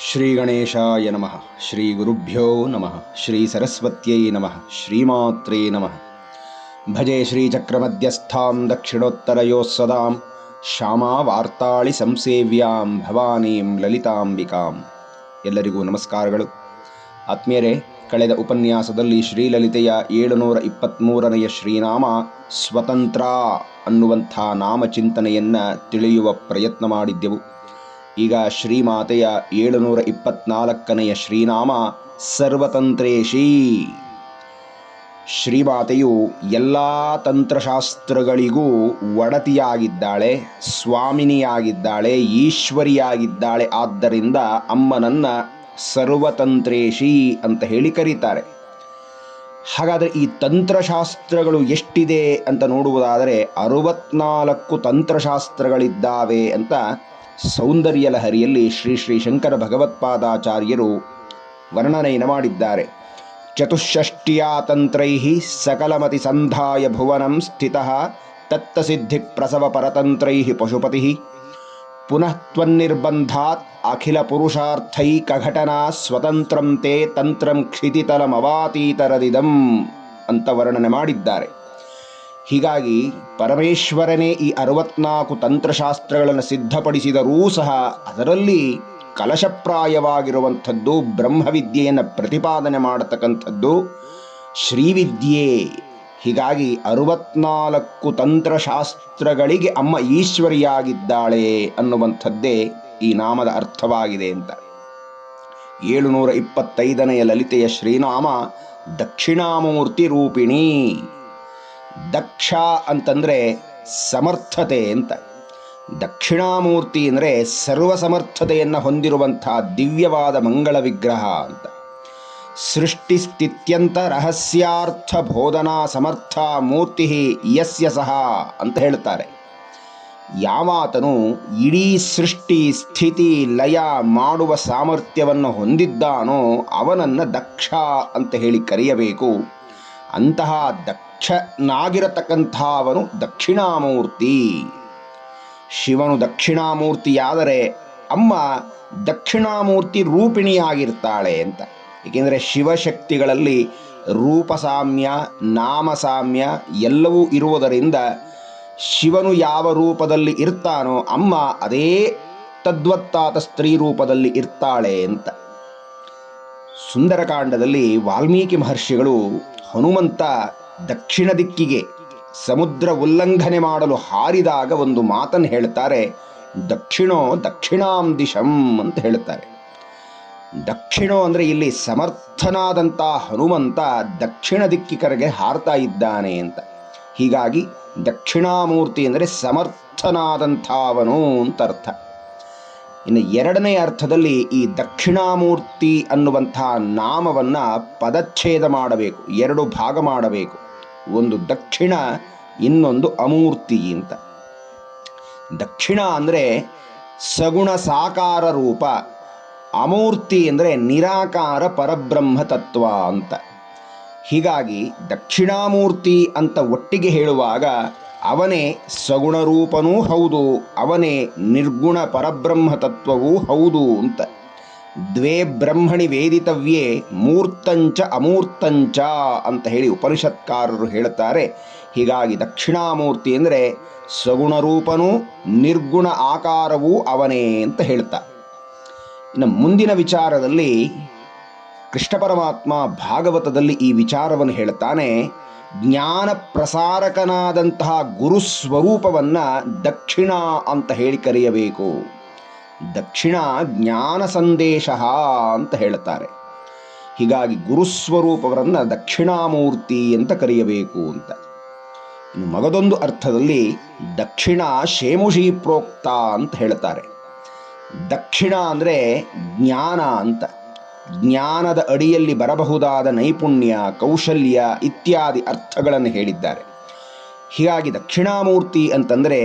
ಶ್ರೀ ಗಣೇಶಾಯ ನಮಃ ಶ್ರೀ ಗುರುಭ್ಯೋ ನಮಃ ಶ್ರೀ ಸರಸ್ವತ್ಯೈ ನಮಃ ಶ್ರೀಮಾತ್ರೇ ನಮಃ ಭಜೆ ಶ್ರೀಚಕ್ರಮಧ್ಯಸ್ಥಾಂ ದಕ್ಷಿಣೋತ್ತರಯೋ ಸದಾಂ ಶ್ಯಾಮಾ ವಾರ್ತಾಳಿ ಸಂಸೇವ್ಯಾಂ ಭವಾನೀಂ ಲಲಿತಾಂಬಿಕಾಂ ಎಲ್ಲರಿಗೂ ನಮಸ್ಕಾರಗಳು. ಆತ್ಮೀಯರೇ, ಕಳೆದ ಉಪನ್ಯಾಸದಲ್ಲಿ ಶ್ರೀಲಲಿತೆಯ ಏಳುನೂರ ಇಪ್ಪತ್ತ್ಮೂರನೆಯ ಶ್ರೀನಾಮ, ಸ್ವತಂತ್ರ ಅನ್ನುವಂಥ ನಾಮಚಿಂತನೆಯನ್ನು ತಿಳಿಯುವ ಪ್ರಯತ್ನ ಮಾಡಿದ್ದೆವು. ಈಗ ಶ್ರೀಮಾತೆಯ ಏಳುನೂರ ಇಪ್ಪತ್ನಾಲ್ಕನೆಯ ಶ್ರೀನಾಮ ಸರ್ವತಂತ್ರೇಶಿ. ಶ್ರೀಮಾತೆಯು ಎಲ್ಲ ತಂತ್ರಶಾಸ್ತ್ರಗಳಿಗೂ ಒಡತಿಯಾಗಿದ್ದಾಳೆ, ಸ್ವಾಮಿನಿಯಾಗಿದ್ದಾಳೆ, ಈಶ್ವರಿಯಾಗಿದ್ದಾಳೆ. ಆದ್ದರಿಂದ ಅಮ್ಮನನ್ನ ಸರ್ವತಂತ್ರೇಶಿ ಅಂತ ಹೇಳಿ ಕರೀತಾರೆ. ಹಾಗಾದರೆ ಈ ತಂತ್ರಶಾಸ್ತ್ರಗಳು ಎಷ್ಟಿದೆ ಅಂತ ನೋಡುವುದಾದರೆ ಅರುವತ್ನಾಲ್ಕು ತಂತ್ರಶಾಸ್ತ್ರಗಳಿದ್ದಾವೆ ಅಂತ ಸೌಂದರ್ಯ ಲಹರಿಯಲ್ಲಿ ಶ್ರೀ ಶ್ರೀ ಶಂಕರ ಭಗವತ್ಪಾದಾಚಾರ್ಯರು ವರ್ಣನೆಯನ್ನು ಮಾಡಿದ್ದಾರೆ ಚತುಷ್ಷಷ್ಟಿಯ ತಂತ್ರೈ ಸಕಲಮತಿ ಸಂಧಾಯ ಭುವನಂ ಸ್ಥಿತ ತತ್ತಸಿದ್ಧಿ ಪ್ರಸವ ಪರತಂತ್ರೈ ಪಶುಪತಿ. ಪುನಃ ತ್ವನ್ನಿರ್ಬಂಧಾತ್ ಅಖಿಲ ಪುರುಷಾರ್ಥೈಕಘಟನಾ ಸ್ವತಂತ್ರಂ ತೇ ತಂತ್ರಂ ಕ್ಷಿತಿತಲಮವಾತೀತರದಿದಂ ಅಂತ ವರ್ಣನೆ ಮಾಡಿದ್ದಾರೆ. ಹೀಗಾಗಿ ಪರಮೇಶ್ವರನೇ ಈ ಅರವತ್ನಾಲ್ಕು ತಂತ್ರಶಾಸ್ತ್ರಗಳನ್ನು ಸಿದ್ಧಪಡಿಸಿದರೂ ಸಹ ಅದರಲ್ಲಿ ಕಲಶಪ್ರಾಯವಾಗಿರುವಂಥದ್ದು ಬ್ರಹ್ಮವಿದ್ಯೆಯನ್ನು ಪ್ರತಿಪಾದನೆ ಮಾಡತಕ್ಕಂಥದ್ದು ಶ್ರೀವಿದ್ಯೆ. ಹೀಗಾಗಿ ಅರವತ್ನಾಲ್ಕು ತಂತ್ರಶಾಸ್ತ್ರಗಳಿಗೆ ಅಮ್ಮ ಈಶ್ವರಿಯಾಗಿದ್ದಾಳೆ ಅನ್ನುವಂಥದ್ದೇ ಈ ನಾಮದ ಅರ್ಥವಾಗಿದೆ ಅಂತ. ಏಳುನೂರ ಇಪ್ಪತ್ತೈದನೆಯ ಲಲಿತೆಯ ಶ್ರೀನಾಮ ದಕ್ಷಿಣಾಮೂರ್ತಿ ರೂಪಿಣಿ. ದಕ್ಷ ಅಂತಂದರೆ ಸಮರ್ಥತೆ ಅಂತ. ದಕ್ಷಿಣಾಮೂರ್ತಿ ಅಂದರೆ ಸರ್ವಸಮರ್ಥತೆಯನ್ನು ಹೊಂದಿರುವಂಥ ದಿವ್ಯವಾದ ಮಂಗಳ ವಿಗ್ರಹ ಅಂತ. ಸೃಷ್ಟಿ ಸ್ಥಿತ್ಯಂತ ರಹಸ್ಯಾರ್ಥ ಬೋಧನಾ ಸಮರ್ಥ ಮೂರ್ತಿ ಯಸ್ಯ ಸಹ ಅಂತ ಹೇಳ್ತಾರೆ. ಯಾವಾತನು ಇಡೀ ಸೃಷ್ಟಿ, ಸ್ಥಿತಿ, ಲಯ ಮಾಡುವ ಸಾಮರ್ಥ್ಯವನ್ನು ಹೊಂದಿದ್ದಾನೋ ಅವನನ್ನು ದಕ್ಷ ಅಂತ ಹೇಳಿ ಕರೆಯಬೇಕು. ಅಂತಹ ದಕ್ಷನಾಗಿರತಕ್ಕಂಥವನು ದಕ್ಷಿಣಾಮೂರ್ತಿ. ಶಿವನು ದಕ್ಷಿಣಾಮೂರ್ತಿಯಾದರೆ ಅಮ್ಮ ದಕ್ಷಿಣಾಮೂರ್ತಿ ರೂಪಿಣಿಯಾಗಿರ್ತಾಳೆ ಅಂತ. ಏಕೆಂದರೆ ಶಿವಶಕ್ತಿಗಳಲ್ಲಿ ರೂಪಸಾಮ್ಯ, ನಾಮಸಾಮ್ಯ ಎಲ್ಲವೂ ಇರುವುದರಿಂದ ಶಿವನು ಯಾವ ರೂಪದಲ್ಲಿ ಇರ್ತಾನೋ ಅಮ್ಮ ಅದೇ ತದ್ವತ್ತಾದ ಸ್ತ್ರೀ ರೂಪದಲ್ಲಿ ಇರ್ತಾಳೆ ಅಂತ. ಸುಂದರಕಾಂಡದಲ್ಲಿ ವಾಲ್ಮೀಕಿ ಮಹರ್ಷಿಗಳು ಹನುಮಂತ ದಕ್ಷಿಣ ದಿಕ್ಕಿಗೆ ಸಮುದ್ರ ಉಲ್ಲಂಘನೆ ಮಾಡಲು ಹಾರಿದಾಗ ಒಂದು ಮಾತನ್ನು ಹೇಳ್ತಾರೆ, ದಕ್ಷಿಣೋ ದಕ್ಷಿಣಾಂ ದಿಶಂ ಅಂತ ಹೇಳ್ತಾರೆ. ದಕ್ಷಿಣೋ ಅಂದರೆ ಇಲ್ಲಿ ಸಮರ್ಥನಾದಂಥ ಹನುಮಂತ ದಕ್ಷಿಣ ದಿಕ್ಕಿಕರಿಗೆ ಹಾರ್ತಾ ಇದ್ದಾನೆ ಅಂತ. ಹೀಗಾಗಿ ದಕ್ಷಿಣಾಮೂರ್ತಿ ಅಂದರೆ ಸಮರ್ಥನಾದಂಥವನು ಅಂತ ಅರ್ಥ. ಇನ್ನು ಎರಡನೇ ಅರ್ಥದಲ್ಲಿ ಈ ದಕ್ಷಿಣಾಮೂರ್ತಿ ಅನ್ನುವಂಥ ನಾಮವನ್ನು ಪದಚ್ಛೇದ ಮಾಡಬೇಕು, ಎರಡು ಭಾಗ ಮಾಡಬೇಕು. ಒಂದು ದಕ್ಷಿಣ, ಇನ್ನೊಂದು ಅಮೂರ್ತಿ ಅಂತ. ದಕ್ಷಿಣ ಅಂದರೆ ಸಗುಣ ಸಾಕಾರ ರೂಪ, ಅಮೂರ್ತಿ ಅಂದರೆ ನಿರಾಕಾರ ಪರಬ್ರಹ್ಮ ತತ್ವ ಅಂತ. ಹೀಗಾಗಿ ದಕ್ಷಿಣಾಮೂರ್ತಿ ಅಂತ ಒಟ್ಟಿಗೆ ಹೇಳುವಾಗ ಅವನೇ ಸಗುಣ ರೂಪನೂ ಹೌದು, ಅವನೇ ನಿರ್ಗುಣ ಪರಬ್ರಹ್ಮ ತತ್ವವೂ ಹೌದು ಅಂತ. ದ್ವೇ ಬ್ರಹ್ಮಣಿ ವೇದಿತವ್ಯೇ ಮೂರ್ತಂಚ ಅಮೂರ್ತಂಚ ಅಂತ ಹೇಳಿ ಉಪನಿಷತ್ಕಾರರು ಹೇಳುತ್ತಾರೆ. ಹೀಗಾಗಿ ದಕ್ಷಿಣಾಮೂರ್ತಿ ಅಂದರೆ ಸಗುಣ ರೂಪನೂ ನಿರ್ಗುಣ ಆಕಾರವೂ ಅವನೇ ಅಂತ ಹೇಳ್ತಾ ಇನ್ನು ಮುಂದಿನ ವಿಚಾರದಲ್ಲಿ ಕೃಷ್ಣ ಪರಮಾತ್ಮ ಭಾಗವತದಲ್ಲಿ ಈ ವಿಚಾರವನ್ನು ಹೇಳ್ತಾನೆ ಜ್ಞಾನ ಪ್ರಸಾರಕನಾದಂತಹ ಗುರು ಸ್ವರೂಪವನ್ನು ದಕ್ಷಿಣ ಅಂತ ಹೇಳಿ ಕರೆಯಬೇಕು. ದಕ್ಷಿಣ ಜ್ಞಾನ ಸಂದೇಶ ಅಂತ ಹೇಳ್ತಾರೆ ಹೀಗಾಗಿ ಗುರುಸ್ವರೂಪವರನ್ನು ದಕ್ಷಿಣಾಮೂರ್ತಿ ಅಂತ ಕರೆಯಬೇಕು ಅಂತ. ಇನ್ನು ಮಗದೊಂದು ಅರ್ಥದಲ್ಲಿ ದಕ್ಷಿಣ ಶೇಮುಷಿ ಪ್ರೋಕ್ತ ಅಂತ ಹೇಳ್ತಾರೆ ದಕ್ಷಿಣ ಅಂದರೆ ಜ್ಞಾನ ಅಂತ. ಜ್ಞಾನದ ಅಡಿಯಲ್ಲಿ ಬರಬಹುದಾದ ನೈಪುಣ್ಯ, ಕೌಶಲ್ಯ ಇತ್ಯಾದಿ ಅರ್ಥಗಳನ್ನು ಹೇಳಿದ್ದಾರೆ. ಹೀಗಾಗಿ ದಕ್ಷಿಣಾಮೂರ್ತಿ ಅಂತಂದರೆ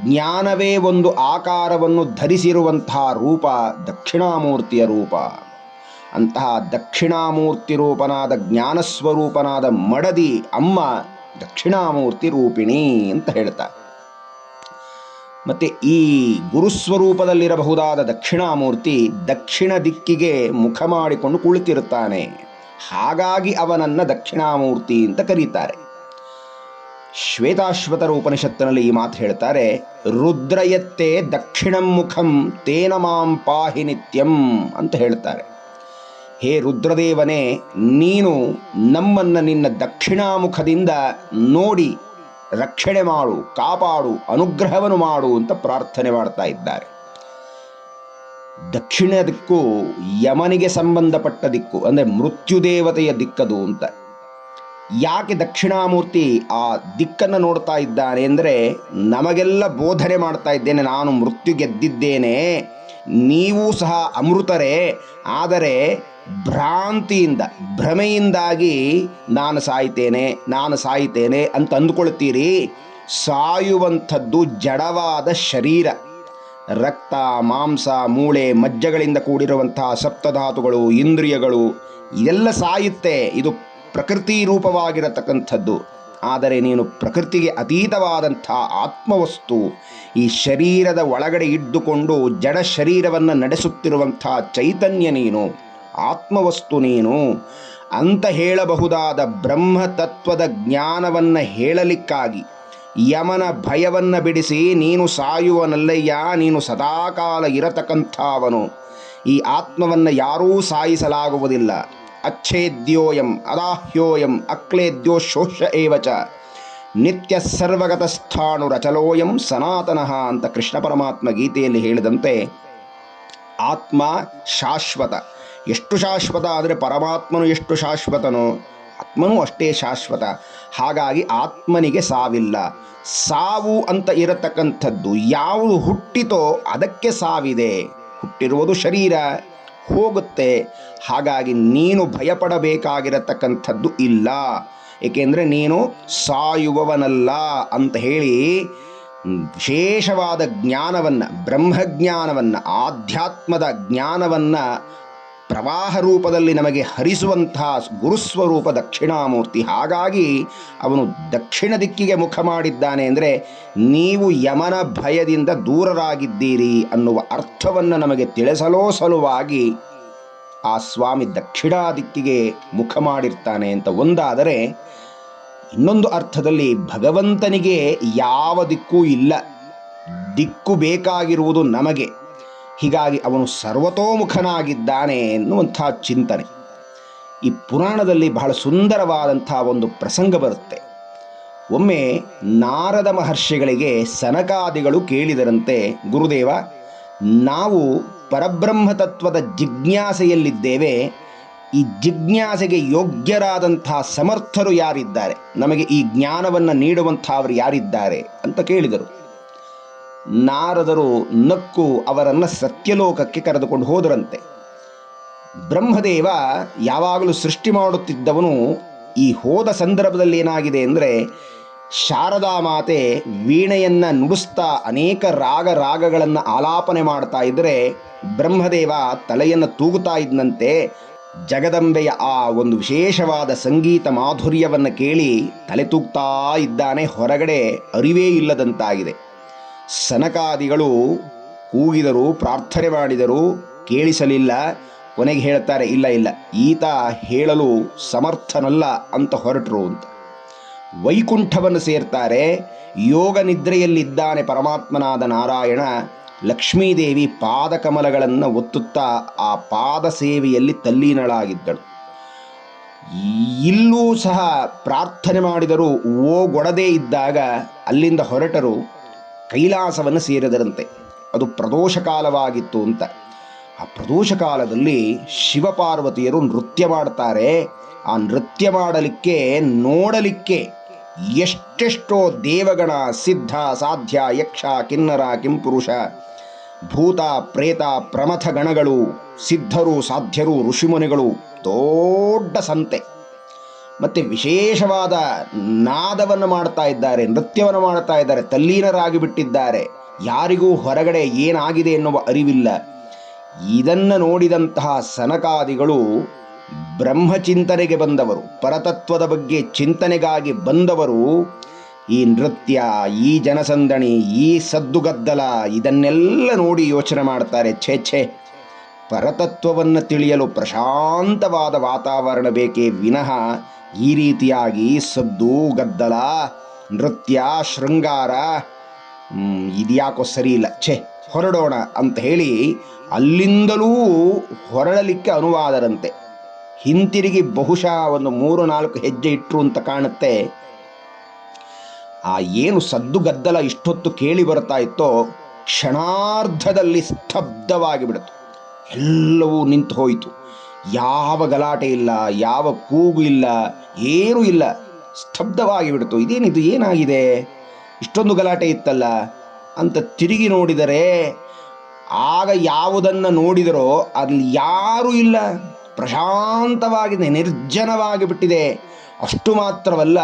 ಜ್ಞಾನವೇ ಒಂದು ಆಕಾರವನ್ನು ಧರಿಸಿರುವಂತಹ ರೂಪ, ದಕ್ಷಿಣಾಮೂರ್ತಿಯ ರೂಪ. ಅಂತಹ ದಕ್ಷಿಣಾಮೂರ್ತಿ ರೂಪನಾದ ಜ್ಞಾನಸ್ವರೂಪನಾದ ಮಡದಿ ಅಮ್ಮ ದಕ್ಷಿಣಾಮೂರ್ತಿ ರೂಪಿಣಿ ಅಂತ ಹೇಳ್ತಾರೆ. ಮತ್ತೆ ಈ ಗುರುಸ್ವರೂಪದಲ್ಲಿರಬಹುದಾದ ದಕ್ಷಿಣಾಮೂರ್ತಿ ದಕ್ಷಿಣ ದಿಕ್ಕಿಗೆ ಮುಖ ಮಾಡಿಕೊಂಡು ಕುಳಿತಿರುತ್ತಾನೆ. ಹಾಗಾಗಿ ಅವನನ್ನು ದಕ್ಷಿಣಾಮೂರ್ತಿ ಅಂತ ಕರೀತಾರೆ. ಶ್ವೇತಾಶ್ವತರ ಉಪನಿಷತ್ತಿನಲ್ಲಿ ಈ ಮಾತು ಹೇಳ್ತಾರೆ ರುದ್ರಯತ್ತೆ ದಕ್ಷಿಣಂ ಮುಖಂ, ತೇನ ಮಾಂ ಪಾಹಿ ನಿತ್ಯಂ ಅಂತ ಹೇಳ್ತಾರೆ ಹೇ ರುದ್ರದೇವನೇ, ನೀನು ನಮ್ಮನ್ನು ನಿನ್ನ ದಕ್ಷಿಣಾಮುಖದಿಂದ ನೋಡಿ, ರಕ್ಷಣೆ ಮಾಡು, ಕಾಪಾಡು, ಅನುಗ್ರಹವನ್ನು ಮಾಡು ಅಂತ ಪ್ರಾರ್ಥನೆ ಮಾಡ್ತಾ ಇದ್ದಾರೆ. ದಕ್ಷಿಣ ದಿಕ್ಕು ಯಮನಿಗೆ ಸಂಬಂಧಪಟ್ಟ ದಿಕ್ಕು, ಅಂದರೆ ಮೃತ್ಯುದೇವತೆಯ ದಿಕ್ಕದು ಅಂತ. ಯಾಕೆ ದಕ್ಷಿಣಾಮೂರ್ತಿ ಆ ದಿಕ್ಕನ್ನು ನೋಡ್ತಾ ಇದ್ದಾನೆ ಅಂದರೆ ನಮಗೆಲ್ಲ ಬೋಧನೆ ಮಾಡ್ತಾ ಇದ್ದೇನೆ, ನಾನು ಮೃತ್ಯು ಗೆದ್ದಿದ್ದೇನೆ, ನೀವು ಸಹ ಅಮೃತರೇ, ಆದರೆ ಭ್ರಾಂತಿಯಿಂದ, ಭ್ರಮೆಯಿಂದಾಗಿ ನಾನು ಸಾಯ್ತೇನೆ ನಾನು ಸಾಯ್ತೇನೆ ಅಂತ ಅಂದುಕೊಳ್ತೀರಿ. ಸಾಯುವಂಥದ್ದು ಜಡವಾದ ಶರೀರ. ರಕ್ತ, ಮಾಂಸ, ಮೂಳೆ, ಮಜ್ಜಗಳಿಂದ ಕೂಡಿರುವಂತಹ ಸಪ್ತಧಾತುಗಳು, ಇಂದ್ರಿಯಗಳು, ಇದೆಲ್ಲ ಸಾಯುತ್ತೆ. ಇದು ಪ್ರಕೃತಿ ರೂಪವಾಗಿರತಕ್ಕಂಥದ್ದು. ಆದರೆ ನೀನು ಪ್ರಕೃತಿಗೆ ಅತೀತವಾದಂಥ ಆತ್ಮವಸ್ತು, ಈ ಶರೀರದ ಒಳಗಡೆ ಇದ್ದುಕೊಂಡು ಜಡ ಶರೀರವನ್ನು ನಡೆಸುತ್ತಿರುವಂಥ ಚೈತನ್ಯ ನೀನು, ಆತ್ಮವಸ್ತು ನೀನು. ಅಂತ ಹೇಳಬಹುದಾದ ಬ್ರಹ್ಮ ತತ್ವದ ಜ್ಞಾನವನ್ನು ಹೇಳಲಿಕ್ಕಾಗಿ ಯಮನ ಭಯವನ್ನು ಬಿಡಿಸಿ ನೀನು ಸಾಯುವನಲ್ಲಯ್ಯ ನೀನು ಸದಾಕಾಲ ಇರತಕ್ಕಂಥವನು. ಈ ಆತ್ಮವನ್ನು ಯಾರೂ ಸಾಯಿಸಲಾಗುವುದಿಲ್ಲ. ಅಚ್ಛೇದ್ಯೋಯಂ, ಅದಾಹ್ಯೋಯಂ, ಅಕ್ಲೇದ್ಯೋ ಶೋಷ ಏವಚ ನಿತ್ಯ ಸರ್ವಗತಸ್ಥಾಣು ರಚಲೋಯಂ ಸನಾತನಃ ಅಂತ ಕೃಷ್ಣ ಪರಮಾತ್ಮ ಗೀತೆಯಲ್ಲಿ ಹೇಳಿದಂತೆ ಆತ್ಮ ಶಾಶ್ವತ. ಎಷ್ಟು ಶಾಶ್ವತ ಆದರೆ ಪರಮಾತ್ಮನು ಎಷ್ಟು ಶಾಶ್ವತನೋ ಆತ್ಮನೂ ಅಷ್ಟೇ ಶಾಶ್ವತ. ಹಾಗಾಗಿ ಆತ್ಮನಿಗೆ ಸಾವಿಲ್ಲ. ಸಾವು ಅಂತ ಇರತಕ್ಕಂಥದ್ದು ಯಾವುದು ಹುಟ್ಟಿತೋ ಅದಕ್ಕೆ ಸಾವಿದೆ. ಹುಟ್ಟಿರುವುದು ಶರೀರ, ಹೋಗುತ್ತೆ. ಹಾಗಾಗಿ ನೀನು ಭಯಪಡಬೇಕಾಗಿರತಕ್ಕಂಥದ್ದು ಇಲ್ಲ. ಏಕೆಂದರೆ ನೀನು ಸಾಯುವವನಲ್ಲ ಅಂತ ಹೇಳಿ ವಿಶೇಷವಾದ ಜ್ಞಾನವನ್ನು, ಬ್ರಹ್ಮಜ್ಞಾನವನ್ನು, ಆಧ್ಯಾತ್ಮದ ಜ್ಞಾನವನ್ನು ಪ್ರವಾಹ ರೂಪದಲ್ಲಿ ನಮಗೆ ಹರಿಸುವಂತಹ ಗುರುಸ್ವರೂಪ ದಕ್ಷಿಣಾಮೂರ್ತಿ. ಹಾಗಾಗಿ ಅವನು ದಕ್ಷಿಣ ದಿಕ್ಕಿಗೆ ಮುಖ ಮಾಡಿದ್ದಾನೆ ಅಂದರೆ ನೀವು ಯಮನ ಭಯದಿಂದ ದೂರರಾಗಿದ್ದೀರಿ ಅನ್ನುವ ಅರ್ಥವನ್ನು ನಮಗೆ ತಿಳಿಸಲೋ ಸಲುವಾಗಿ ಆ ಸ್ವಾಮಿ ದಕ್ಷಿಣಾ ದಿಕ್ಕಿಗೆ ಮುಖ ಮಾಡಿರ್ತಾನೆ ಅಂತ ಒಂದಾದರೆ ಇನ್ನೊಂದು ಅರ್ಥದಲ್ಲಿ ಭಗವಂತನಿಗೆ ಯಾವ ದಿಕ್ಕೂ ಇಲ್ಲ. ದಿಕ್ಕು ಬೇಕಾಗಿರುವುದು ನಮಗೆ. ಹೀಗಾಗಿ ಅವನು ಸರ್ವತೋಮುಖನಾಗಿದ್ದಾನೆ ಎನ್ನುವಂಥ ಚಿಂತನೆ. ಈ ಪುರಾಣದಲ್ಲಿ ಬಹಳ ಸುಂದರವಾದಂಥ ಒಂದು ಪ್ರಸಂಗ ಬರುತ್ತೆ. ಒಮ್ಮೆ ನಾರದ ಮಹರ್ಷಿಗಳಿಗೆ ಸನಕಾದಿಗಳು ಕೇಳಿದರಂತೆ, ಗುರುದೇವ, ನಾವು ಪರಬ್ರಹ್ಮ ತತ್ವದ ಜಿಜ್ಞಾಸೆಯಲ್ಲಿದ್ದೇವೆ. ಈ ಜಿಜ್ಞಾಸೆಗೆ ಯೋಗ್ಯರಾದಂಥ ಸಮರ್ಥರು ಯಾರಿದ್ದಾರೆ? ನಮಗೆ ಈ ಜ್ಞಾನವನ್ನು ನೀಡುವಂಥ ಅವರು ಯಾರಿದ್ದಾರೆ ಅಂತ ಕೇಳಿದರು. ನಾರದರು ನಕ್ಕು ಅವರನ್ನು ಸತ್ಯಲೋಕಕ್ಕೆ ಕರೆದುಕೊಂಡು ಹೋದರಂತೆ. ಬ್ರಹ್ಮದೇವ ಯಾವಾಗಲೂ ಸೃಷ್ಟಿ ಮಾಡುತ್ತಿದ್ದವನು ಈ ಹೋದ ಸಂದರ್ಭದಲ್ಲಿ ಏನಾಗಿದೆ ಅಂದರೆ ಶಾರದಾ ಮಾತೆ ವೀಣೆಯನ್ನು ನುಡಿಸ್ತಾ ಅನೇಕ ರಾಗ ರಾಗಗಳನ್ನು ಆಲಾಪನೆ ಮಾಡ್ತಾ ಇದ್ದರೆ ಬ್ರಹ್ಮದೇವ ತಲೆಯನ್ನು ತೂಗುತ್ತಾ ಇದ್ದಂತೆ ಜಗದಂಬೆಯ ಆ ಒಂದು ವಿಶೇಷವಾದ ಸಂಗೀತ ಮಾಧುರ್ಯವನ್ನು ಕೇಳಿ ತಲೆ ತೂಗ್ತಾ ಇದ್ದಾನೆ. ಹೊರಗಡೆ ಅರಿವೇ ಇಲ್ಲದಂತಾಗಿದೆ. ಸನಕಾದಿಗಳು ಕೂಗಿದರು, ಪ್ರಾರ್ಥನೆ ಮಾಡಿದರು ಕೇಳಿಸಲಿಲ್ಲ. ಕೊನೆಗೆ ಹೇಳ್ತಾರೆ, ಇಲ್ಲ ಇಲ್ಲ, ಈತ ಹೇಳಲು ಸಮರ್ಥನಲ್ಲ ಅಂತ ಹೊರಟರು ಅಂತ. ವೈಕುಂಠವನ್ನು ಸೇರ್ತಾರೆ. ಯೋಗ ನಿದ್ರೆಯಲ್ಲಿದ್ದಾನೆ ಪರಮಾತ್ಮನಾದ ನಾರಾಯಣ. ಲಕ್ಷ್ಮೀದೇವಿ ಪಾದಕಮಲಗಳನ್ನು ಒತ್ತುತ್ತಾ ಆ ಪಾದ ಸೇವೆಯಲ್ಲಿ ತಲ್ಲೀನಳಾಗಿದ್ದಳು. ಇಲ್ಲೂ ಸಹ ಪ್ರಾರ್ಥನೆ ಮಾಡಿದರೂ ಓಗೊಡದೇ ಇದ್ದಾಗ ಅಲ್ಲಿಂದ ಹೊರಟರು ಕೈಲಾಸವನ್ನು ಸೇರಿದರಂತೆ. ಅದು ಪ್ರದೋಷ ಕಾಲವಾಗಿತ್ತು ಅಂತ. ಆ ಪ್ರದೋಷ ಕಾಲದಲ್ಲಿ ಶಿವಪಾರ್ವತಿಯರು ನೃತ್ಯ ಮಾಡ್ತಾರೆ. ಆ ನೃತ್ಯ ಮಾಡಲಿಕ್ಕೆ, ನೋಡಲಿಕ್ಕೆ ಎಷ್ಟೆಷ್ಟೋ ದೇವಗಣ, ಸಿದ್ಧ, ಸಾಧ್ಯ, ಯಕ್ಷ, ಕಿನ್ನರ, ಕಿಂಪುರುಷ, ಭೂತ, ಪ್ರೇತ, ಪ್ರಮಥ ಗಣಗಳು, ಸಿದ್ಧರು, ಸಾಧ್ಯರು, ಋಷಿಮುನಿಗಳು, ದೊಡ್ಡ ಸಂತೆ. ಮತ್ತು ವಿಶೇಷವಾದ ನಾದವನ್ನು ಮಾಡ್ತಾ ಇದ್ದಾರೆ, ನೃತ್ಯವನ್ನು ಮಾಡ್ತಾ ಇದ್ದಾರೆ ತಲ್ಲೀನರಾಗಿ ಬಿಟ್ಟಿದ್ದಾರೆ ಯಾರಿಗೂ ಹೊರಗಡೆ ಏನಾಗಿದೆ ಎನ್ನುವ ಅರಿವಿಲ್ಲ. ಇದನ್ನು ನೋಡಿದಂತಹ ಸನಕಾದಿಗಳು ಬ್ರಹ್ಮಚಿಂತನೆಗೆ ಬಂದವರು, ಪರತತ್ವದ ಬಗ್ಗೆ ಚಿಂತನೆಗಾಗಿ ಬಂದವರು, ಈ ನೃತ್ಯ, ಈ ಜನಸಂದಣಿ, ಈ ಸದ್ದುಗದ್ದಲ, ಇದನ್ನೆಲ್ಲ ನೋಡಿ ಯೋಚನೆ ಮಾಡ್ತಾರೆ. ಛೇ ಛೇ, ಪರತತ್ವವನ್ನು ತಿಳಿಯಲು ಪ್ರಶಾಂತವಾದ ವಾತಾವರಣ ಬೇಕೇ ವಿನಃ ಈ ರೀತಿಯಾಗಿ ಸದ್ದು, ಗದ್ದಲ, ನೃತ್ಯ, ಶೃಂಗಾರ ಇದ್ಯಾಕೋ ಸರಿ ಇಲ್ಲ ಛೇ, ಹೊರಡೋಣ ಅಂತ ಹೇಳಿ ಅಲ್ಲಿಂದಲೂ ಹೊರಡಲಿಕ್ಕೆ ಅನುವಾದರಂತೆ. ಹಿಂತಿರುಗಿ ಬಹುಶಃ ಒಂದು ಮೂರು, ನಾಲ್ಕು ಹೆಜ್ಜೆ ಇಟ್ಟರು ಅಂತ ಕಾಣುತ್ತೆ. ಆ ಏನು ಸದ್ದು ಗದ್ದಲ ಇಷ್ಟೊತ್ತು ಕೇಳಿ ಬರ್ತಾ ಇತ್ತೋ, ಕ್ಷಣಾರ್ಧದಲ್ಲಿ ಸ್ತಬ್ಧವಾಗಿ ಬಿಡ್ತು ಎಲ್ಲವೂ ನಿಂತು ಹೋಯಿತು. ಯಾವ ಗಲಾಟೆ ಇಲ್ಲ, ಯಾವ ಕೂಗು ಇಲ್ಲ, ಏನೂ ಇಲ್ಲ. ಸ್ತಬ್ಧವಾಗಿ ಬಿಡ್ತು ಇದೇನಿದು, ಏನಾಗಿದೆ? ಇಷ್ಟೊಂದು ಗಲಾಟೆ ಇತ್ತಲ್ಲ? ಅಂತ ತಿರುಗಿ ನೋಡಿದರೆ, ಆಗ ಯಾವುದನ್ನು ನೋಡಿದರೋ, ಅಲ್ಲಿ ಯಾರೂ ಇಲ್ಲ. ಪ್ರಶಾಂತವಾಗಿದೆ ನಿರ್ಜನವಾಗಿ ಬಿಟ್ಟಿದೆ. ಅಷ್ಟು ಮಾತ್ರವಲ್ಲ,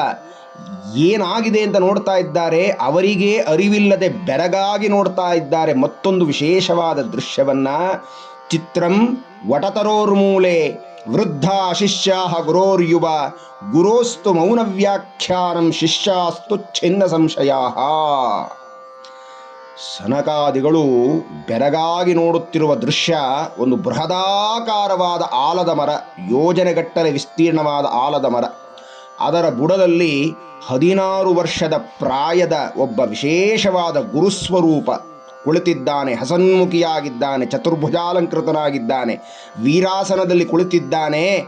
ಏನಾಗಿದೆ ಅಂತ ನೋಡ್ತಾ ಇದ್ದಾರೆ, ಅವರಿಗೆ ಅರಿವಿಲ್ಲದೆ ಬೆರಗಾಗಿ ನೋಡ್ತಾ ಇದ್ದಾರೆ. ಮತ್ತೊಂದು ವಿಶೇಷವಾದ ದೃಶ್ಯವನ್ನ, ಚಿತ್ರಂ ವಟತರೋರ್ಮೂಲೆ ವೃದ್ಧ ಶಿಷ್ಯ ಗುರೋರ್ಯುವ ಗುರೋಸ್ತು ಮೌನ ವ್ಯಾಖ್ಯಾನಂ ಶಿಷ್ಯಾಸ್ತು ಛಿನ್ನ ಸಂಶಯಾ ಸನಕಾದಿಗಳು ಬೆರಗಾಗಿ ನೋಡುತ್ತಿರುವ ದೃಶ್ಯ ಒಂದು ಬೃಹದಾಕಾರವಾದ ಆಲದ ಮರ, ಯೋಜನೆಗಟ್ಟಲೆ ವಿಸ್ತೀರ್ಣವಾದ ಆಲದ ಮರ. ಅದರ ಬುಡದಲ್ಲಿ ಹದಿನಾರು ವರ್ಷದ ಪ್ರಾಯದ ಒಬ್ಬ ವಿಶೇಷವಾದ ಗುರುಸ್ವರೂಪ ಕುಳಿತಿದ್ದಾನೆ, ಹಸನ್ಮುಖಿಯಾಗಿದ್ದಾನೆ, ಚತುರ್ಭುಜಾಲಂಕೃತನಾಗಿದ್ದಾನೆ, ವೀರಾಸನದಲ್ಲಿ ಕುಳಿತಿದ್ದಾನೆ.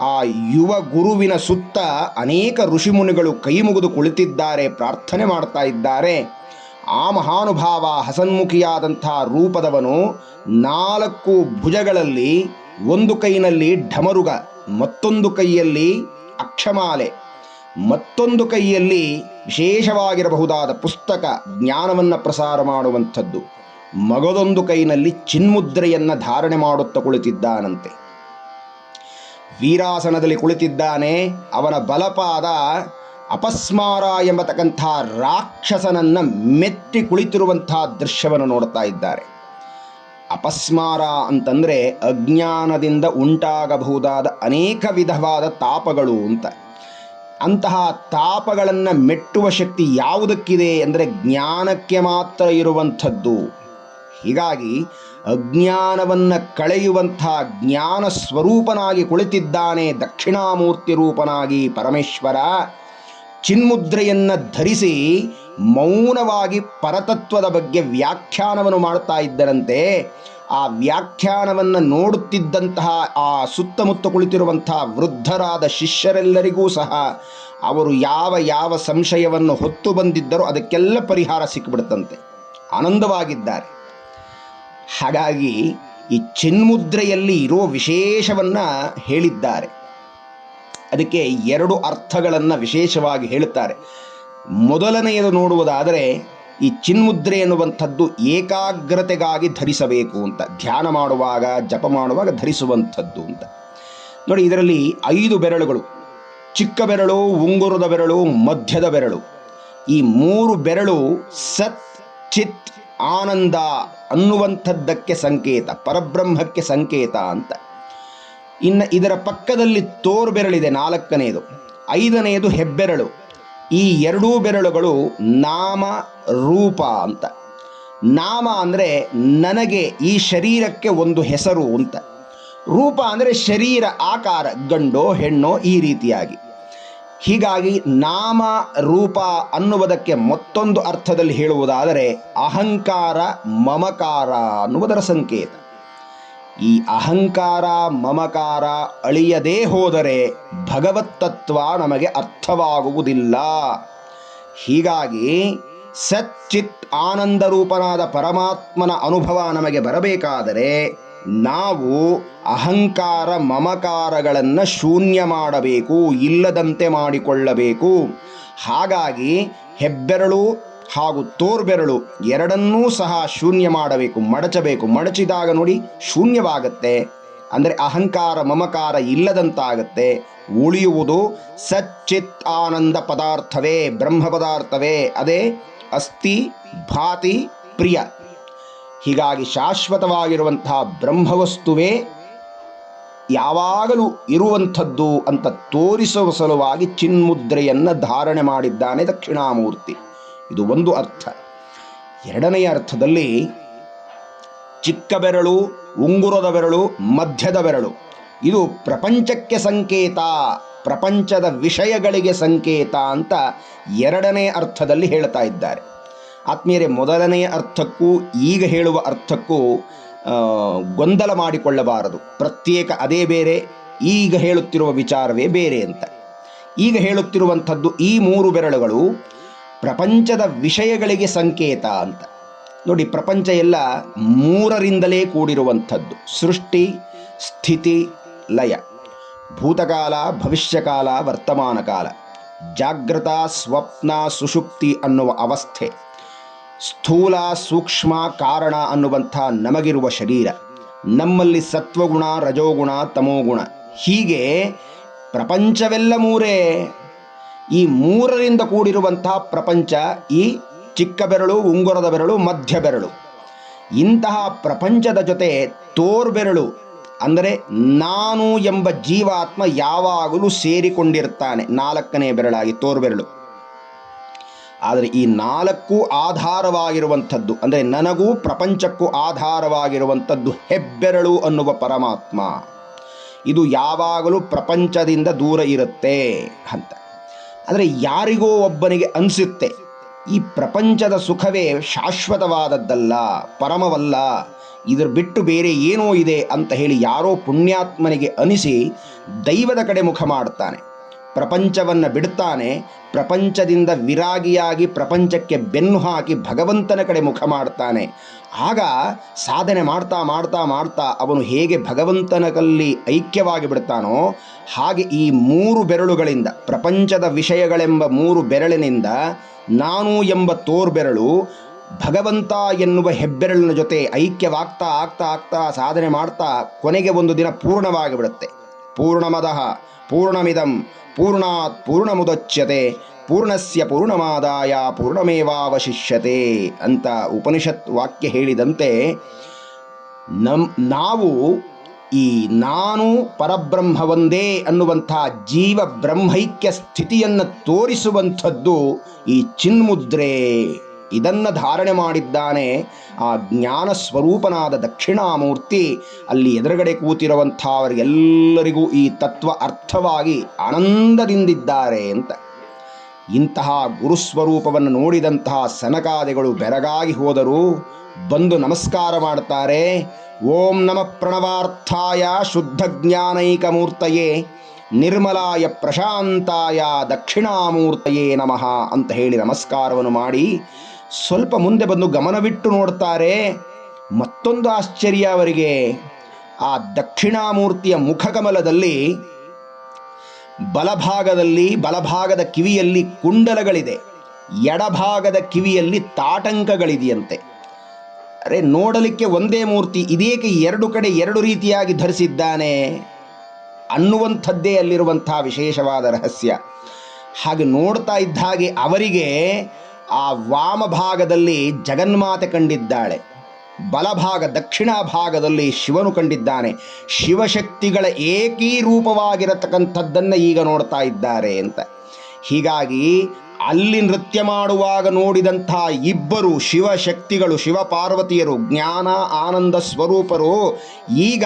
ಆ ಯುವ ಗುರುವಿನ ಸುತ್ತ ಅನೇಕ ಋಷಿಮುನಿಗಳು ಕೈ ಮುಗಿದು ಕುಳಿತಿದ್ದಾರೆ, ಪ್ರಾರ್ಥನೆ ಮಾಡ್ತಾ ಇದ್ದಾರೆ. ಆ ಮಹಾನುಭಾವ ಹಸನ್ಮುಖಿಯಾದಂಥ ರೂಪದವನು ನಾಲ್ಕು ಭುಜಗಳಲ್ಲಿ ಒಂದು ಕೈನಲ್ಲಿ ಢಮರುಗ, ಮತ್ತೊಂದು ಕೈಯಲ್ಲಿ ಅಕ್ಷಮಾಲೆ, ಮತ್ತೊಂದು ಕೈಯಲ್ಲಿ ವಿಶೇಷವಾಗಿರಬಹುದಾದ ಪುಸ್ತಕ ಜ್ಞಾನವನ್ನು ಪ್ರಸಾರ ಮಾಡುವಂಥದ್ದು. ಮಗದೊಂದು ಕೈನಲ್ಲಿ ಚಿನ್ಮುದ್ರೆಯನ್ನು ಧಾರಣೆ ಮಾಡುತ್ತಾ ಕುಳಿತಿದ್ದಾನಂತೆ. ವೀರಾಸನದಲ್ಲಿ ಕುಳಿತಿದ್ದಾನೆ, ಅವನ ಬಲಪಾದ ಅಪಸ್ಮಾರ ಎಂಬತಕ್ಕಂಥ ರಾಕ್ಷಸನನ್ನ ಮೆತ್ತಿ ಕುಳಿತಿರುವಂತಹ ದೃಶ್ಯವನ್ನು ನೋಡ್ತಾ ಇದ್ದಾರೆ. ಅಪಸ್ಮಾರ ಅಂತಂದ್ರೆ ಅಜ್ಞಾನದಿಂದ ಉಂಟಾಗಬಹುದಾದ ಅನೇಕ ವಿಧವಾದ ತಾಪಗಳು ಅಂತ. ಅಂತಹ ತಾಪಗಳನ್ನು ಮೆಟ್ಟುವ ಶಕ್ತಿ ಯಾವುದಕ್ಕಿದೆ ಅಂದರೆ ಜ್ಞಾನಕ್ಕೆ ಮಾತ್ರ ಇರುವಂಥದ್ದು. ಹೀಗಾಗಿ ಅಜ್ಞಾನವನ್ನು ಕಳೆಯುವಂಥ ಜ್ಞಾನ ಸ್ವರೂಪನಾಗಿ ಕುಳಿತಿದ್ದಾನೆ ದಕ್ಷಿಣಾಮೂರ್ತಿ ರೂಪನಾಗಿ ಪರಮೇಶ್ವರ. ಚಿನ್ಮುದ್ರೆಯನ್ನು ಧರಿಸಿ ಮೌನವಾಗಿ ಪರತತ್ವದ ಬಗ್ಗೆ ವ್ಯಾಖ್ಯಾನವನ್ನು ಮಾಡ್ತಾ ಇದ್ದರಂತೆ, ಆ ವ್ಯಾಖ್ಯಾನವನ್ನು ನೋಡುತ್ತಿದ್ದಂತಹ ಆ ಸುತ್ತಮುತ್ತ ಕುಳಿತಿರುವಂತಹ ವೃದ್ಧರಾದ ಶಿಷ್ಯರೆಲ್ಲರಿಗೂ ಸಹ ಅವರು ಯಾವ ಯಾವ ಸಂಶಯವನ್ನು ಹೊತ್ತು ಬಂದಿದ್ದರೂ ಅದಕ್ಕೆಲ್ಲ ಪರಿಹಾರ ಸಿಕ್ಕಿಬಿಡುತ್ತಂತೆ ಆನಂದವಾಗಿದ್ದಾರೆ. ಹಾಗಾಗಿ ಈ ಚಿನ್ಮುದ್ರೆಯಲ್ಲಿ ಇರೋ ವಿಶೇಷವನ್ನು ಹೇಳಿದ್ದಾರೆ. ಅದಕ್ಕೆ ಎರಡು ಅರ್ಥಗಳನ್ನು ವಿಶೇಷವಾಗಿ ಹೇಳುತ್ತಾರೆ. ಮೊದಲನೆಯದು ನೋಡುವುದಾದರೆ, ಈ ಚಿನ್ಮುದ್ರೆ ಎನ್ನುವಂಥದ್ದು ಏಕಾಗ್ರತೆಗಾಗಿ ಧರಿಸಬೇಕು ಅಂತ. ಧ್ಯಾನ ಮಾಡುವಾಗ, ಜಪ ಮಾಡುವಾಗ ಧರಿಸುವಂಥದ್ದು ಅಂತ. ನೋಡಿ, ಇದರಲ್ಲಿ ಐದು ಬೆರಳುಗಳು. ಚಿಕ್ಕ ಬೆರಳು, ಉಂಗುರದ ಬೆರಳು, ಮಧ್ಯದ ಬೆರಳು. ಈ ಮೂರು ಬೆರಳು ಸತ್, ಚಿತ್, ಆನಂದ ಅನ್ನುವಂಥದ್ದಕ್ಕೆ ಸಂಕೇತ, ಪರಬ್ರಹ್ಮಕ್ಕೆ ಸಂಕೇತ ಅಂತ. ಇನ್ನು ಇದರ ಪಕ್ಕದಲ್ಲಿ ತೋರು ಬೆರಳಿದೆ ನಾಲ್ಕನೆಯದು ಐದನೆಯದು ಹೆಬ್ಬೆರಳು. ಈ ಎರಡೂ ಬೆರಳುಗಳು ನಾಮ, ರೂಪ ಅಂತ. ನಾಮ ಅಂದರೆ ನನಗೆ ಈ ಶರೀರಕ್ಕೆ ಒಂದು ಹೆಸರು ಅಂತ. ರೂಪ ಅಂದರೆ ಶರೀರ, ಆಕಾರ, ಗಂಡೋ, ಹೆಣ್ಣೋ ಈ ರೀತಿಯಾಗಿ. ಹೀಗಾಗಿ ನಾಮ, ರೂಪ ಅನ್ನುವುದಕ್ಕೆ ಮತ್ತೊಂದು ಅರ್ಥದಲ್ಲಿ ಹೇಳುವುದಾದರೆ ಅಹಂಕಾರ, ಮಮಕಾರ ಅನ್ನುವುದರ ಸಂಕೇತ. ಈ ಅಹಂಕಾರ, ಮಮಕಾರ ಅಳಿಯದೇ ಹೋದರೆ ಭಗವತ್ತತ್ವ ನಮಗೆ ಅರ್ಥವಾಗುವುದಿಲ್ಲ. ಹೀಗಾಗಿ ಸಚ್ಚಿತ್ ಆನಂದ ರೂಪನಾದ ಪರಮಾತ್ಮನ ಅನುಭವ ನಮಗೆ ಬರಬೇಕಾದರೆ ನಾವು ಅಹಂಕಾರ, ಮಮಕಾರಗಳನ್ನು ಶೂನ್ಯ ಮಾಡಬೇಕು, ಇಲ್ಲದಂತೆ ಮಾಡಿಕೊಳ್ಳಬೇಕು. ಹಾಗಾಗಿ ಹೆಬ್ಬೆರಳು ಹಾಗೂ ತೋರ್ಬೆರಳು ಎರಡನ್ನೂ ಸಹ ಶೂನ್ಯ ಮಾಡಬೇಕು, ಮಡಚಬೇಕು. ಮಡಚಿದಾಗ ನೋಡಿ ಶೂನ್ಯವಾಗತ್ತೆ. ಅಂದರೆ ಅಹಂಕಾರ, ಮಮಕಾರ ಇಲ್ಲದಂತಾಗತ್ತೆ. ಉಳಿಯುವುದು ಸಚ್ಚಿತ್ ಆನಂದ ಪದಾರ್ಥವೇ, ಬ್ರಹ್ಮ ಪದಾರ್ಥವೇ. ಅದೇ ಅಸ್ಥಿ, ಭಾತಿ, ಪ್ರಿಯ. ಹೀಗಾಗಿ ಶಾಶ್ವತವಾಗಿರುವಂತಹ ಬ್ರಹ್ಮವಸ್ತುವೇ ಯಾವಾಗಲೂ ಇರುವಂಥದ್ದು ಅಂತ ತೋರಿಸುವ ಸಲುವಾಗಿ ಚಿನ್ಮುದ್ರೆಯನ್ನು ಧಾರಣೆ ಮಾಡಿದ್ದಾನೆ ದಕ್ಷಿಣಾಮೂರ್ತಿ. ಇದು ಒಂದು ಅರ್ಥ. ಎರಡನೆಯ ಅರ್ಥದಲ್ಲಿ ಚಿಕ್ಕ ಬೆರಳು, ಉಂಗುರದ ಬೆರಳು, ಮಧ್ಯದ ಬೆರಳು. ಇದು ಪ್ರಪಂಚಕ್ಕೆ ಸಂಕೇತ, ಪ್ರಪಂಚದ ವಿಷಯಗಳಿಗೆ ಸಂಕೇತ ಅಂತ ಎರಡನೇ ಅರ್ಥದಲ್ಲಿ ಹೇಳ್ತಾ ಇದ್ದಾರೆ. ಆತ್ಮೀಯರೇ, ಮೊದಲನೆಯ ಅರ್ಥಕ್ಕೂ ಈಗ ಹೇಳುವ ಅರ್ಥಕ್ಕೂ ಗೊಂದಲ ಮಾಡಿಕೊಳ್ಳಬಾರದು. ಪ್ರತ್ಯೇಕ ಅದೇ ಬೇರೆ, ಈಗ ಹೇಳುತ್ತಿರುವ ವಿಚಾರವೇ ಬೇರೆ ಅಂತ. ಈಗ ಹೇಳುತ್ತಿರುವಂಥದ್ದು ಈ ಮೂರು ಬೆರಳುಗಳು ಪ್ರಪಂಚದ ವಿಷಯಗಳಿಗೆ ಸಂಕೇತ ಅಂತ. ನೋಡಿ, ಪ್ರಪಂಚ ಎಲ್ಲ ಮೂರರಿಂದಲೇ ಕೂಡಿರುವಂಥದ್ದು. ಸೃಷ್ಟಿ, ಸ್ಥಿತಿ, ಲಯ. ಭೂತಕಾಲ, ಭವಿಷ್ಯಕಾಲ, ವರ್ತಮಾನ ಕಾಲ. ಜಾಗೃತ ಸ್ವಪ್ನ, ಸುಷುಪ್ತಿ ಅನ್ನುವ ಅವಸ್ಥೆ. ಸ್ಥೂಲ, ಸೂಕ್ಷ್ಮ, ಕಾರಣ ಅನ್ನುವಂಥ ನಮಗಿರುವ ಶರೀರ. ನಮ್ಮಲ್ಲಿ ಸತ್ವಗುಣ, ರಜೋಗುಣ, ತಮೋಗುಣ. ಹೀಗೆ ಪ್ರಪಂಚವೆಲ್ಲ ಮೂರೇ ಈ ಮೂರರಿಂದ ಕೂಡಿರುವಂತಹ ಪ್ರಪಂಚ, ಈ ಚಿಕ್ಕ ಬೆರಳು, ಉಂಗುರದ ಬೆರಳು, ಮಧ್ಯ ಬೆರಳು. ಇಂತಹ ಪ್ರಪಂಚದ ಜೊತೆ ತೋರ್ಬೆರಳು ಅಂದರೆ ನಾನು ಎಂಬ ಜೀವಾತ್ಮ ಯಾವಾಗಲೂ ಸೇರಿಕೊಂಡಿರ್ತಾನೆ. ನಾಲ್ಕನೇ ಬೆರಳಾಗಿ ತೋರ್ಬೆರಳು ಆದರೆ ಈ ನಾಲ್ಕು ಆಧಾರವಾಗಿರುವಂಥದ್ದು ಅಂದರೆ ನನಗೂ ಪ್ರಪಂಚಕ್ಕೂ ಆಧಾರವಾಗಿರುವಂಥದ್ದು ಹೆಬ್ಬೆರಳು ಅನ್ನುವ ಪರಮಾತ್ಮ. ಇದು ಯಾವಾಗಲೂ ಪ್ರಪಂಚದಿಂದ ದೂರ ಇರುತ್ತೆ ಅಂತ. ಆದರೆ ಯಾರಿಗೋ ಒಬ್ಬನಿಗೆ ಅನಿಸುತ್ತೆ, ಈ ಪ್ರಪಂಚದ ಸುಖವೇ ಶಾಶ್ವತವಾದದ್ದಲ್ಲ, ಪರಮವಲ್ಲ, ಇದ್ರ ಬಿಟ್ಟು ಬೇರೆ ಏನೋ ಇದೆ ಅಂತ ಹೇಳಿ ಯಾರೋ ಪುಣ್ಯಾತ್ಮನಿಗೆ ಅನಿಸಿ ದೈವದ ಕಡೆ ಮುಖ ಮಾಡ್ತಾನೆ. ಪ್ರಪಂಚವನ್ನು ಬಿಡ್ತಾನೆ ಪ್ರಪಂಚದಿಂದ ವಿರಾಗಿಯಾಗಿ ಪ್ರಪಂಚಕ್ಕೆ ಬೆನ್ನು ಹಾಕಿ ಭಗವಂತನ ಕಡೆ ಮುಖ ಮಾಡ್ತಾನೆ. ಆಗ ಸಾಧನೆ ಮಾಡ್ತಾ ಮಾಡ್ತಾ ಮಾಡ್ತಾ ಅವನು ಹೇಗೆ ಭಗವಂತನಕಲ್ಲಿ ಐಕ್ಯವಾಗಿ ಬಿಡ್ತಾನೋ ಹಾಗೆ ಈ ಮೂರು ಬೆರಳುಗಳಿಂದ, ಪ್ರಪಂಚದ ವಿಷಯಗಳೆಂಬ ಮೂರು ಬೆರಳಿನಿಂದ ನಾನು ಎಂಬ ತೋರ್ಬೆರಳು ಭಗವಂತ ಎನ್ನುವ ಹೆಬ್ಬೆರಳಿನ ಜೊತೆ ಐಕ್ಯವಾಗ್ತಾ ಆಗ್ತಾ ಆಗ್ತಾ ಸಾಧನೆ ಮಾಡ್ತಾ ಕೊನೆಗೆ ಒಂದು ದಿನ ಪೂರ್ಣವಾಗಿ ಬಿಡುತ್ತೆ. ಪೂರ್ಣಮದಃ, ಪೂರ್ಣಮಿದಂ, ಪೂರ್ಣಾತ್ ಪೂರ್ಣಮುದಚ್ಯತೆ, ಪೂರ್ಣಸ್ಯ ಪೂರ್ಣಮಾದಾಯ, ಪೂರ್ಣಮೇವಾವಶಿಷ್ಯತೆ ಅಂತ ಉಪನಿಷತ್ ವಾಕ್ಯ ಹೇಳಿದಂತೆ ನಮ್, ನಾವು ಈ ನಾನು ಪರಬ್ರಹ್ಮ ಒಂದೇ ಅನ್ನುವಂಥ ಜೀವ ಬ್ರಹ್ಮೈಕ್ಯ ಸ್ಥಿತಿಯನ್ನು ತೋರಿಸುವಂಥದ್ದು ಈ ಚಿನ್ಮುದ್ರೆ. ಇದನ್ನು ಧಾರಣೆ ಮಾಡಿದ್ದಾನೆ ಆ ಜ್ಞಾನ ಸ್ವರೂಪನಾದ ದಕ್ಷಿಣಾಮೂರ್ತಿ. ಅಲ್ಲಿ ಎದುರುಗಡೆ ಕೂತಿರುವಂಥವರಿಗೆಲ್ಲರಿಗೂ ಈ ತತ್ವ ಅರ್ಥವಾಗಿ ಆನಂದದಿಂದಿದ್ದಾರೆ ಅಂತ. ಇಂತಹ ಗುರುಸ್ವರೂಪವನ್ನು ನೋಡಿದಂತಹ ಸನಕಾದಿಗಳು ಬೆರಗಾಗಿ ಹೋದರು ಬಂದು ನಮಸ್ಕಾರ ಮಾಡ್ತಾರೆ. ಓಂ ನಮ ಪ್ರಣವಾರ್ಥಾಯ ಶುದ್ಧ ಜ್ಞಾನೈಕ ಮೂರ್ತಯೇ ನಿರ್ಮಲಾಯ ಪ್ರಶಾಂತಾಯ ದಕ್ಷಿಣಾಮೂರ್ತಯೇ ನಮಃ ಅಂತ ಹೇಳಿ ನಮಸ್ಕಾರವನ್ನು ಮಾಡಿ ಸ್ವಲ್ಪ ಮುಂದೆ ಬಂದು ಗಮನವಿಟ್ಟು ನೋಡ್ತಾರೆ. ಮತ್ತೊಂದು ಆಶ್ಚರ್ಯ ಅವರಿಗೆ. ಆ ದಕ್ಷಿಣಾಮೂರ್ತಿಯ ಮುಖಕಮಲದಲ್ಲಿ ಬಲಭಾಗದಲ್ಲಿ, ಬಲಭಾಗದ ಕಿವಿಯಲ್ಲಿ ಕುಂಡಲಗಳಿದೆ. ಎಡಭಾಗದ ಕಿವಿಯಲ್ಲಿ ತಾಟಂಕಗಳಿದೆಯಂತೆ. ಅರೆ, ನೋಡಲಿಕ್ಕೆ ಒಂದೇ ಮೂರ್ತಿ, ಇದೇಕೆ ಎರಡು ಕಡೆ ಎರಡು ರೀತಿಯಾಗಿ ಧರಿಸಿದ್ದಾನೆ? ಅನ್ನುವಂಥದ್ದೇ ಅಲ್ಲಿರುವಂತಹ ವಿಶೇಷವಾದ ರಹಸ್ಯ. ಹಾಗೆ ನೋಡ್ತಾ ಇದ್ದ ಹಾಗೆ ಅವರಿಗೆ ಆ ವಾಮ ಭಾಗದಲ್ಲಿ ಜಗನ್ಮಾತೆ ಕಂಡಿದ್ದಾಳೆ. ಬಲಭಾಗ, ದಕ್ಷಿಣ ಭಾಗದಲ್ಲಿ ಶಿವನು ಕಂಡಿದ್ದಾನೆ. ಶಿವಶಕ್ತಿಗಳ ಏಕೀರೂಪವಾಗಿರತಕ್ಕಂಥದ್ದನ್ನು ಈಗ ನೋಡ್ತಾ ಇದ್ದಾರೆ ಅಂತ. ಹೀಗಾಗಿ ಅಲ್ಲಿ ನೃತ್ಯ ಮಾಡುವಾಗ ನೋಡಿದಂಥ ಇಬ್ಬರು ಶಿವಶಕ್ತಿಗಳು, ಶಿವಪಾರ್ವತಿಯರು, ಜ್ಞಾನ, ಆನಂದ ಸ್ವರೂಪರು, ಈಗ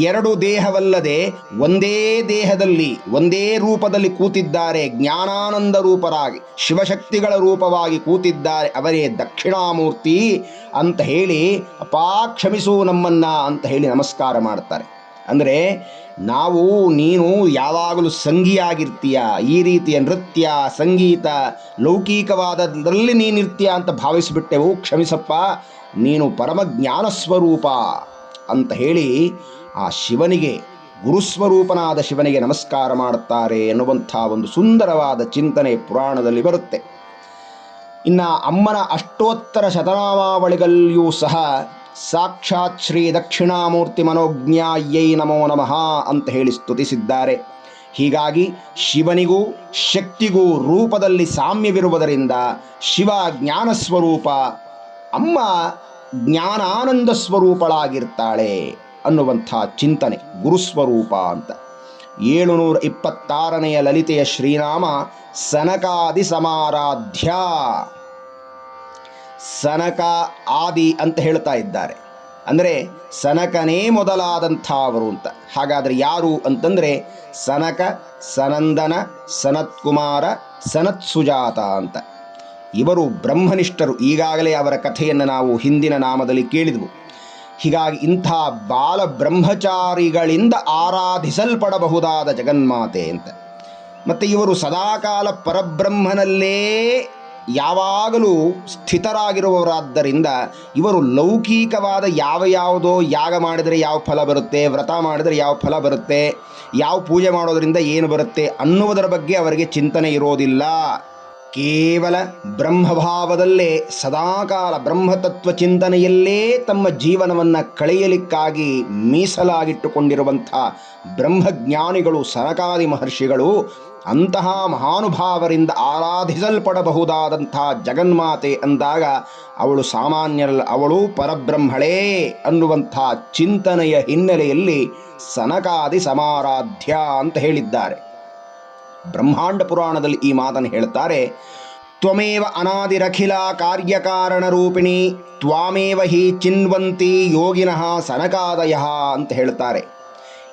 ಎರಡು ದೇಹವಲ್ಲದೆ ಒಂದೇ ದೇಹದಲ್ಲಿ, ಒಂದೇ ರೂಪದಲ್ಲಿ ಕೂತಿದ್ದಾರೆ. ಜ್ಞಾನಾನಂದ ರೂಪರಾಗಿ, ಶಿವಶಕ್ತಿಗಳ ರೂಪವಾಗಿ ಕೂತಿದ್ದಾರೆ. ಅವರೇ ದಕ್ಷಿಣಾಮೂರ್ತಿ ಅಂತ ಹೇಳಿ ಅಪಾ ಕ್ಷಮಿಸು ನಮ್ಮನ್ನ ಅಂತ ಹೇಳಿ ನಮಸ್ಕಾರ ಮಾಡ್ತಾರೆ. ಅಂದರೆ ನಾವು, ನೀನು ಯಾವಾಗಲೂ ಸಂಗಿಯಾಗಿರ್ತೀಯ. ಈ ರೀತಿಯ ನೃತ್ಯ, ಸಂಗೀತ ಲೌಕಿಕವಾದದ್ರಲ್ಲಿ ನೀನಿರ್ತೀಯ ಅಂತ ಭಾವಿಸಿಬಿಟ್ಟೆವು. ಕ್ಷಮಿಸಪ್ಪ, ನೀನು ಪರಮ ಜ್ಞಾನ ಸ್ವರೂಪ ಅಂತ ಹೇಳಿ ಆ ಶಿವನಿಗೆ, ಗುರುಸ್ವರೂಪನಾದ ಶಿವನಿಗೆ ನಮಸ್ಕಾರ ಮಾಡುತ್ತಾರೆ ಎನ್ನುವಂಥ ಒಂದು ಸುಂದರವಾದ ಚಿಂತನೆ ಪುರಾಣದಲ್ಲಿ ಬರುತ್ತೆ. ಇನ್ನು ಅಮ್ಮನ ಅಷ್ಟೋತ್ತರ ಶತನಾಮಾವಳಿಗಳಲ್ಲಿಯೂ ಸಹ ಸಾಕ್ಷಾತ್ ಶ್ರೀ ದಕ್ಷಿಣಾಮೂರ್ತಿ ಮನೋಜ್ಞಾಯೈ ನಮೋ ನಮಃ ಅಂತ ಹೇಳಿ ಸ್ತುತಿಸಿದ್ದಾರೆ. ಹೀಗಾಗಿ ಶಿವನಿಗೂ ಶಕ್ತಿಗೂ ರೂಪದಲ್ಲಿ ಸಾಮ್ಯವಿರುವುದರಿಂದ ಶಿವ ಜ್ಞಾನ ಸ್ವರೂಪ, ಅಮ್ಮ ಜ್ಞಾನಾನಂದ ಸ್ವರೂಪಳಾಗಿರ್ತಾಳೆ ಅನ್ನುವಂಥ ಚಿಂತನೆ ಗುರುಸ್ವರೂಪ ಅಂತ. ಏಳುನೂರ ಇಪ್ಪತ್ತಾರನೆಯ ಲಲಿತೆಯ ಶ್ರೀನಾಮ ಸನಕಾದಿ ಸಮಾರಾಧ್ಯ. ಸನಕ ಆದಿ ಅಂತ ಹೇಳ್ತಾ ಇದ್ದಾರೆ. ಅಂದರೆ ಸನಕನೇ ಮೊದಲಾದಂಥವರು ಅಂತ. ಹಾಗಾದರೆ ಯಾರು ಅಂತಂದರೆ ಸನಕ, ಸನಂದನ, ಸನತ್ಕುಮಾರ ಸನತ್ ಸುಜಾತ ಅಂತ. ಇವರು ಬ್ರಹ್ಮನಿಷ್ಠರು. ಈಗಾಗಲೇ ಅವರ ಕಥೆಯನ್ನು ನಾವು ಹಿಂದಿನ ನಾಮದಲ್ಲಿ ಕೇಳಿದವು. ಹೀಗಾಗಿ ಇಂಥ ಬಾಲ ಬ್ರಹ್ಮಚಾರಿಗಳಿಂದ ಆರಾಧಿಸಲ್ಪಡಬಹುದಾದ ಜಗನ್ಮಾತೆ ಅಂತ. ಮತ್ತು ಇವರು ಸದಾಕಾಲ ಪರಬ್ರಹ್ಮನಲ್ಲೇ ಯಾವಾಗಲೂ ಸ್ಥಿತರಾಗಿರುವವರಾದ್ದರಿಂದ ಇವರು ಲೌಕಿಕವಾದ ಯಾವ ಯಾವುದೋ ಯಾಗ ಮಾಡಿದರೆ ಯಾವ ಫಲ ಬರುತ್ತೆ, ವ್ರತ ಮಾಡಿದರೆ ಯಾವ ಫಲ ಬರುತ್ತೆ, ಯಾವ ಪೂಜೆ ಮಾಡೋದರಿಂದ ಏನು ಬರುತ್ತೆ ಅನ್ನುವುದರ ಬಗ್ಗೆ ಅವರಿಗೆ ಚಿಂತನೆ ಇರೋದಿಲ್ಲ. ಕೇವಲ ಬ್ರಹ್ಮಭಾವದಲ್ಲೇ ಸದಾಕಾಲ ಬ್ರಹ್ಮತತ್ವ ಚಿಂತನೆಯಲ್ಲೇ ತಮ್ಮ ಜೀವನವನ್ನು ಕಳೆಯಲಿಕ್ಕಾಗಿ ಮೀಸಲಾಗಿಟ್ಟುಕೊಂಡಿರುವಂಥ ಬ್ರಹ್ಮಜ್ಞಾನಿಗಳು, ಸನಕಾದಿ ಮಹರ್ಷಿಗಳು ಅಂತಹ ಮಹಾನುಭಾವರಿಂದ ಆರಾಧಿಸಲ್ಪಡಬಹುದಾದಂಥ ಜಗನ್ಮಾತೆ ಅಂದಾಗ ಅವಳು ಸಾಮಾನ್ಯರಲ್ಲ ಅವಳು ಪರಬ್ರಹ್ಮಳೇ ಅನ್ನುವಂಥ ಚಿಂತನೆಯ ಹಿನ್ನೆಲೆಯಲ್ಲಿ ಸನಕಾದಿ ಸಮಾರಾಧ್ಯ ಅಂತ ಹೇಳಿದ್ದಾರೆ. ಬ್ರಹ್ಮಾಂಡ ಪುರಾಣದಲ್ಲಿ ಈ ಮಾತನ್ನು ಹೇಳ್ತಾರೆ ತ್ವಮೇವ ಅನಾದಿರಖಿಲ ಕಾರ್ಯಕಾರಣ ರೂಪಿಣಿ, ತ್ವಾಮೇವ ಹಿ ಚಿನ್ವಂತಿ ಯೋಗಿನಃ ಸನಕಾದಯ ಅಂತ ಹೇಳ್ತಾರೆ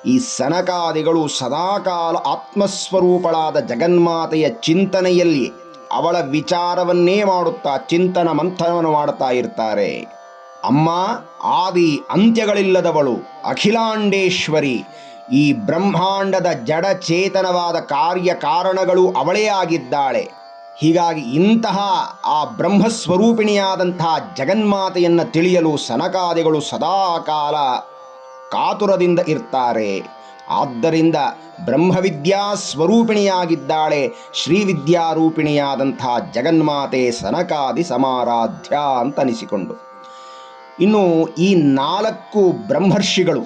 ಈ ಸನಕಾದಿಗಳು ಸದಾಕಾಲ ಆತ್ಮಸ್ವರೂಪಳಾದ ಜಗನ್ಮಾತೆಯ ಚಿಂತನೆಯಲ್ಲಿ ಅವಳ ವಿಚಾರವನ್ನೇ ಮಾಡುತ್ತಾ ಚಿಂತನ ಮಂಥನವನ್ನು ಮಾಡುತ್ತಾ ಇರ್ತಾರೆ. ಅಮ್ಮ, ಆದಿ ಅಂತ್ಯಗಳಿಲ್ಲದವಳು ಅಖಿಲಾಂಡೇಶ್ವರಿ. ಈ ಬ್ರಹ್ಮಾಂಡದ ಜಡ ಚೇತನವಾದ ಕಾರ್ಯ ಕಾರಣಗಳು ಅವಳೇ ಆಗಿದ್ದಾಳೆ. ಹೀಗಾಗಿ ಇಂತಹ ಆ ಬ್ರಹ್ಮಸ್ವರೂಪಿಣಿಯಾದಂತಹ ಜಗನ್ಮಾತೆಯನ್ನು ತಿಳಿಯಲು ಸನಕಾದಿಗಳು ಸದಾಕಾಲ ಕಾತುರದಿಂದ ಇರ್ತಾರೆ. ಆದ್ದರಿಂದ ಬ್ರಹ್ಮವಿದ್ಯಾ ಸ್ವರೂಪಿಣಿಯಾಗಿದ್ದಾಳೆ. ಶ್ರೀವಿದ್ಯಾರೂಪಿಣಿಯಾದಂಥ ಜಗನ್ಮಾತೆ ಸನಕಾದಿ ಸಮಾರಾಧ್ಯ ಅಂತನಿಸಿಕೊಂಡು. ಇನ್ನು ಈ ನಾಲ್ಕು ಬ್ರಹ್ಮರ್ಷಿಗಳು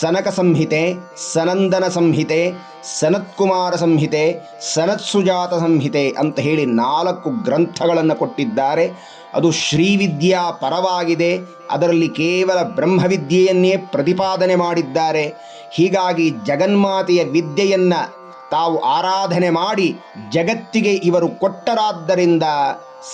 ಸನಕ ಸಂಹಿತೆ, ಸನಂದನ ಸಂಹಿತೆ, ಸನತ್ಕುಮಾರ ಸಂಹಿತೆ, ಸನತ್ಸುಜಾತ ಸಂಹಿತೆ ಅಂತ ಹೇಳಿ ನಾಲ್ಕು ಗ್ರಂಥಗಳನ್ನು ಕೊಟ್ಟಿದ್ದಾರೆ. ಅದು ಶ್ರೀವಿದ್ಯಾ ಪರವಾಗಿದೆ. ಅದರಲ್ಲಿ ಕೇವಲ ಬ್ರಹ್ಮವಿದ್ಯೆಯನ್ನೇ ಪ್ರತಿಪಾದನೆ ಮಾಡಿದ್ದಾರೆ. ಹೀಗಾಗಿ ಜಗನ್ಮಾತೆಯ ವಿದ್ಯೆಯನ್ನು ತಾವು ಆರಾಧನೆ ಮಾಡಿ ಜಗತ್ತಿಗೆ ಇವರು ಕೊಟ್ಟರಾದ್ದರಿಂದ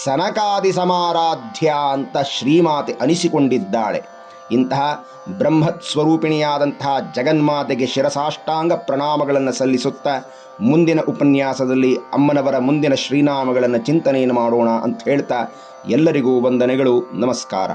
ಸನಕಾದಿ ಸಮಾರಾಧ್ಯ ಅಂತ ಶ್ರೀಮಾತೆ ಅನಿಸಿಕೊಂಡಿದ್ದಾಳೆ. ಇಂತಹ ಬ್ರಹ್ಮತ್ ಸ್ವರೂಪಿಣಿಯಾದಂತಹ ಜಗನ್ಮಾತೆಗೆ ಶಿರಸಾಷ್ಟಾಂಗ ಪ್ರಣಾಮಗಳನ್ನು ಸಲ್ಲಿಸುತ್ತಾ ಮುಂದಿನ ಉಪನ್ಯಾಸದಲ್ಲಿ ಅಮ್ಮನವರ ಮುಂದಿನ ಶ್ರೀನಾಮಗಳನ್ನು ಚಿಂತನೆಯನ್ನು ಮಾಡೋಣ ಅಂತ ಹೇಳ್ತಾ ಎಲ್ಲರಿಗೂ ವಂದನೆಗಳು. ನಮಸ್ಕಾರ.